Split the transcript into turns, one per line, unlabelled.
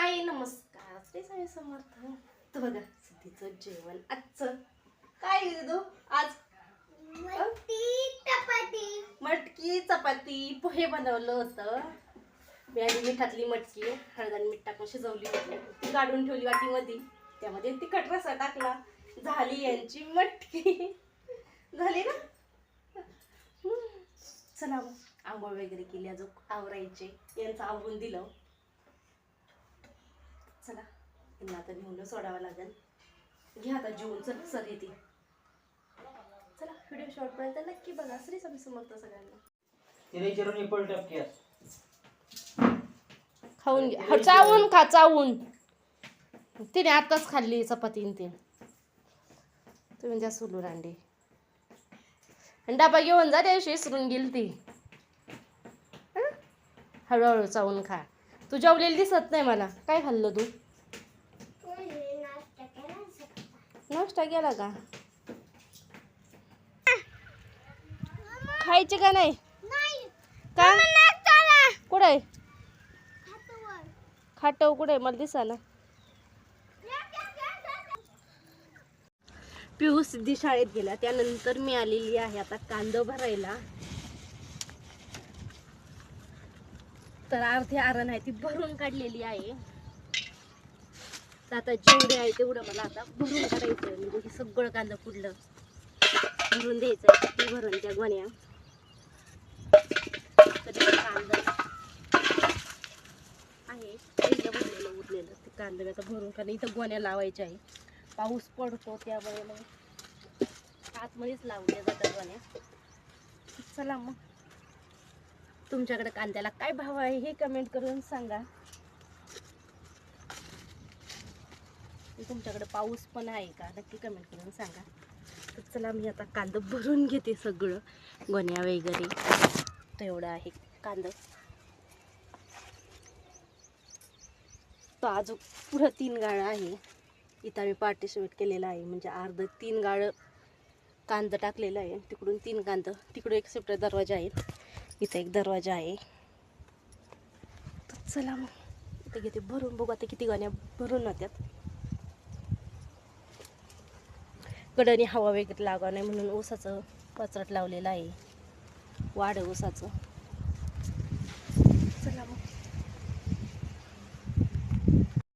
हाय नमस्कार. श्री साई समर्थ. तर बघा जेवण आजचं. काय तू आज? मटकी चपाती. पोहे बनवलं होतं. मी आधी मिठातली मटकी हळद आणि मीठ टाकून शिजवली होती. ती काढून ठेवली वाटीमध्ये. त्यामध्ये तिखट रसा टाकला. झाली यांची मटकी. झाली ना. चला आंघोळ वगैरे केली अजून आवरायचे. यांचं आवरून दिलं. चला. यांना आता घेऊन सोडावं लागेल. घ्या आता जेवून चल सर येते चला व्हिडिओ शॉर्टपर्यंत नक्की बघा. श्री स्वामी समर्थ सगळ्यांना. खाऊन घ्या. चावून खा चावून. तिने आताच खाल्ली चपाती आणि ते. तुम्ही द्या सोलून अंडी. आणि डबा घेऊन जा त्याशी विसरून गेली ती? हळूहळू चावून खा. तू जेवलेली दिसत नाही मला. काय खाल्लं तू? नाश्ता केला का? खायचे का नाही? का? कुठे खाटव कुठे मला दिसा ना. पिहू सिद्धी शाळेत गेला. त्यानंतर मी आलेली आहे आता कांदा भरायला. तर अर्धी आरण आहे ती भरून काढलेली आहे. तर आता जेवढे आहे तेवढं मला आता भरून काढायचं आहे. म्हणजे हे सगळं कांदा पुढलं. भरून द्यायचं आहे. ते भरून त्या गोण्या. तर कांदा आहे. पहिलं भरलेलं उरलेलं. ते कांदा आता भरून कारण इथं गोण्या लावायच्या आहे. पाऊस पडतो त्यामुळे मग आतमध्येच लावल्या जातात गोण्या. चला मग. तुमच्याकडे कांद्याला काय भाव आहे हे कमेंट करून सांगा. आणि तुमच्याकडे पाऊस पण आहे का? नक्की कमेंट करून सांगा. तर चला मी आता कांदं भरून घेते सगळं गोण्या वगैरे. तेवढं आहे कांदं. तो अजून पुढं तीन गाळं आहे. इथं आम्ही पार्टिसिपेट केलेलं आहे. म्हणजे अर्ध तीन गाळं कांदं टाकलेलं आहे. तिकडून तीन कांदं. तिकडून एक सेपरेट दरवाजा आहे. इथं एक दरवाजा आहे. तर चला मग. इथं घेते भरून. बघू आता किती गाण्या भरून होत्यात. कडनी हवा वगैरे लागा नाही म्हणून ऊसाचं पचरट लावलेलं आहे. वाढ ऊसाचं.